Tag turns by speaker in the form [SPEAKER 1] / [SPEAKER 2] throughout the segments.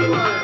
[SPEAKER 1] Oh,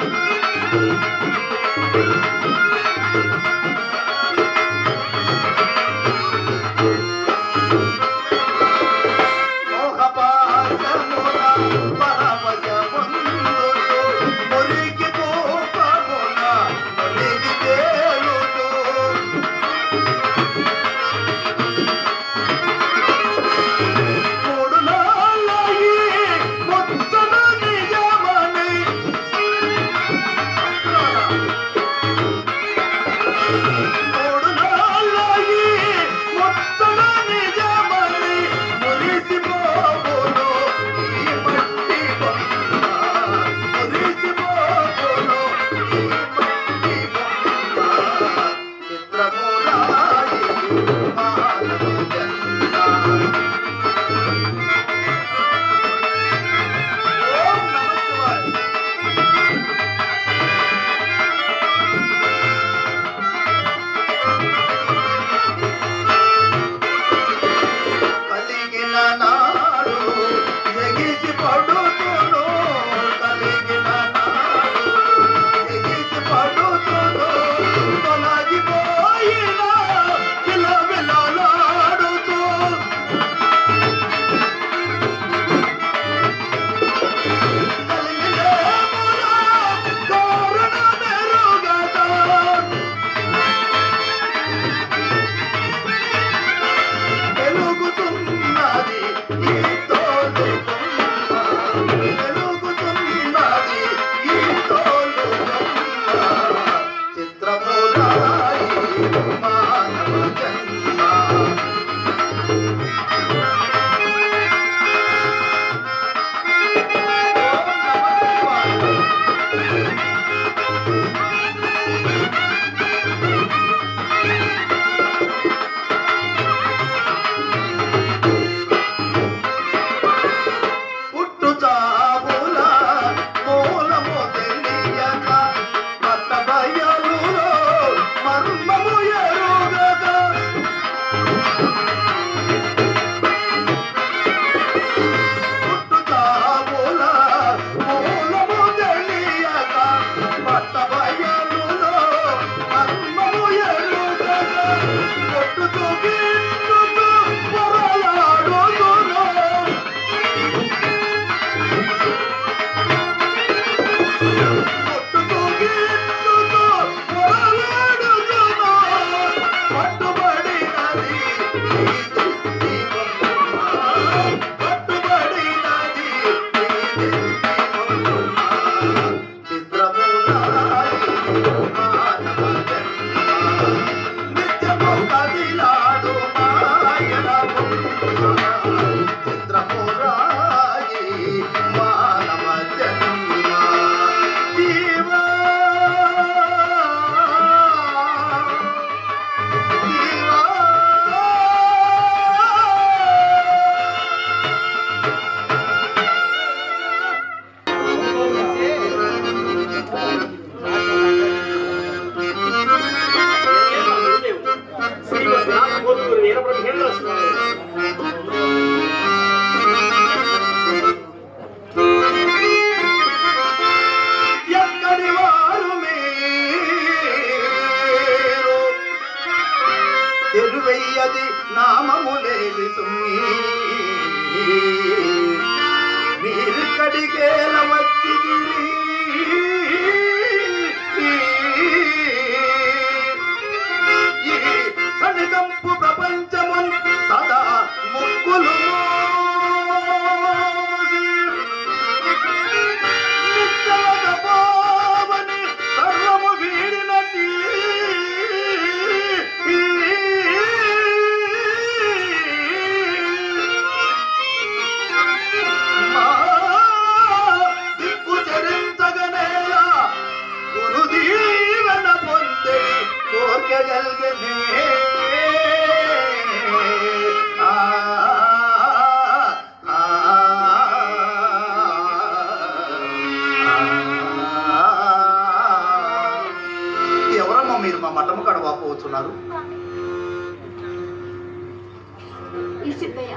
[SPEAKER 1] ఈ
[SPEAKER 2] సిద్ధయ్య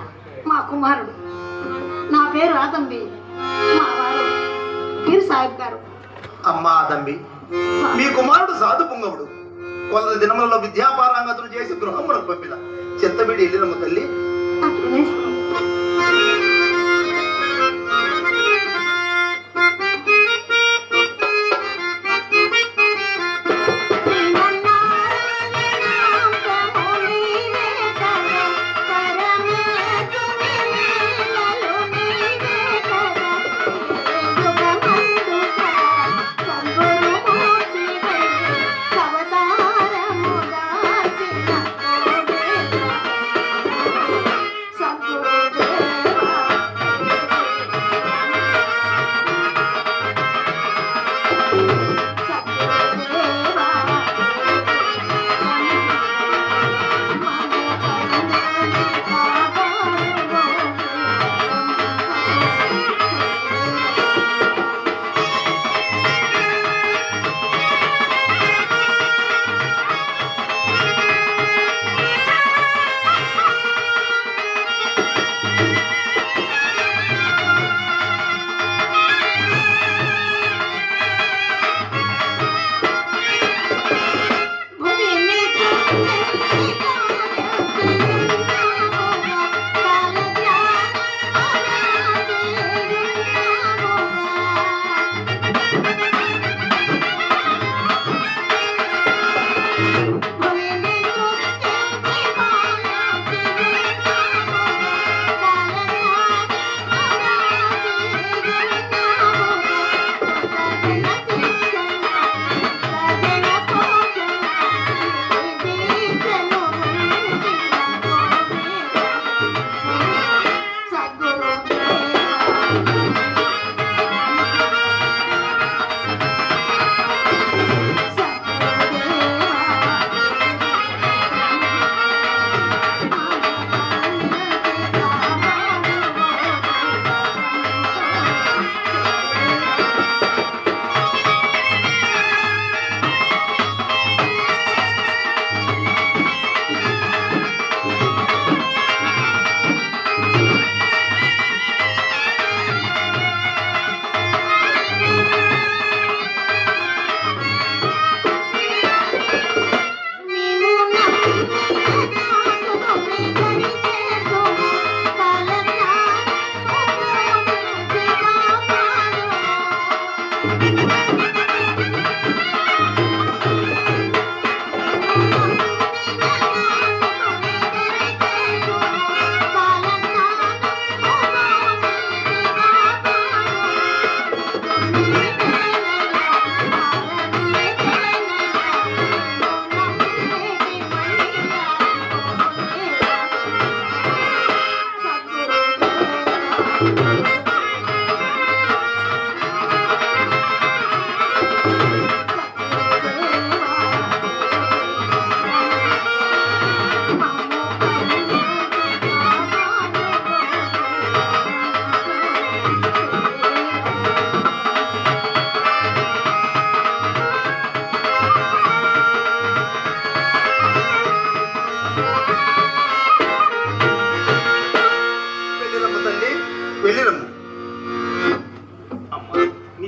[SPEAKER 2] మా కుమారుడు. నా పేరు ఆదంబి మా వారు పీర్ సాహిబ్ గారు.
[SPEAKER 1] అమ్మా తంబి
[SPEAKER 2] మీ కుమారుడు సాధు పుంగవుడు. కొంత దినములలో విద్యాపారాంగతులు చేసి గృహములకు పంపిన చెత్తబిడి వెళ్ళినమ్మ తల్లి.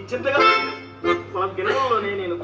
[SPEAKER 3] నిశ్చింతగా మన నేను